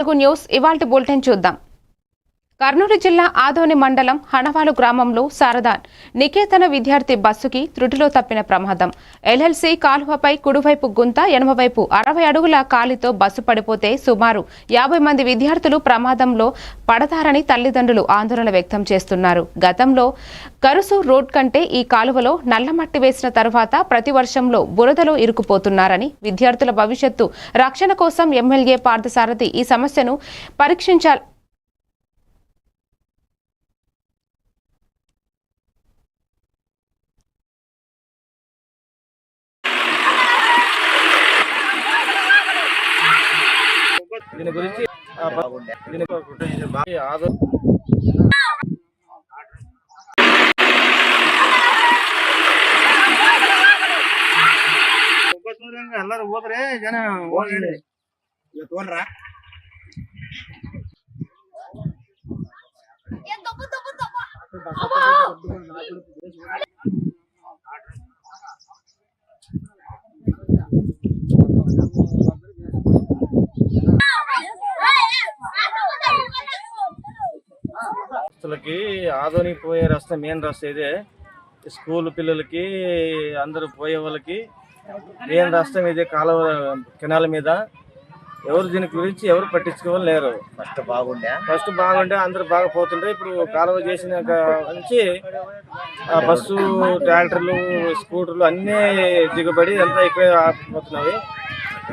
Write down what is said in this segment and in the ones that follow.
Telugu news ఇవాల్టి bulletin చూద్దాం. కర్నూలు జిల్లా ఆదోని మండలం హనవాలు గ్రామంలో శారదా నికేతన విద్యార్థి బస్సుకి త్రుటిలో తప్పిన ప్రమాదం. ఎల్ఎల్సి కాలువపై కుడివైపు గుంత ఎడమవైపు అరవై అడుగుల కాలితో బస్సు పడిపోతే సుమారు యాభై మంది విద్యార్థులు ప్రమాదంలో పడతారని తల్లిదండ్రులు ఆందోళన వ్యక్తం చేస్తున్నారు. గతంలో కరుసు రోడ్ కంటే ఈ కాలువలో నల్లమట్టి వేసిన తర్వాత ప్రతి వర్షంలో బురదలో ఇరుకుపోతున్నారని విద్యార్థుల భవిష్యత్తు రక్షణ కోసం ఎమ్మెల్యే పార్థసారథి ఈ సమస్యను పరీక్షించాలి దీని గురించి ఆ, బ- దీని గురించి బాగా ఆదో- ಎಲ್ಲರೂ ಹೋದ್ರೆ ಜನ ಹೋಗಿ భక్తులకి ఆదోని పోయే రస్తా మెయిన్ రస్తా ఇదే. స్కూల్ పిల్లలకి అందరూ పోయే వాళ్ళకి మెయిన్ రస్తా ఇదే కాలువ కెనాల మీద. ఎవరు దీని గురించి ఎవరు పట్టించుకోవాలి లేరు. ఫస్ట్ బాగుండే. ఫస్ట్ బాగుండే అందరూ బాగా పోతుండే ఇప్పుడు కాలువ చేసిన నుంచి ఆ బస్సు ట్రాక్టర్లు స్కూటర్లు అన్నీ దిగుబడి అంతా ఇక్కడే ఆగిపోతున్నాయి.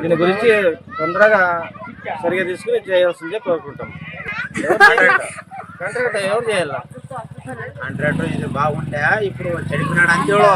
దీని గురించి తొందరగా సరిగా తీసుకుని చేయాల్సిందే కోరుకుంటాం. కాంట్రాక్టర్ ఎవరు చేయాలి? హండ్రెడ్ ఇది బాగుండే ఇప్పుడు చెడిపినాడు అంతేడు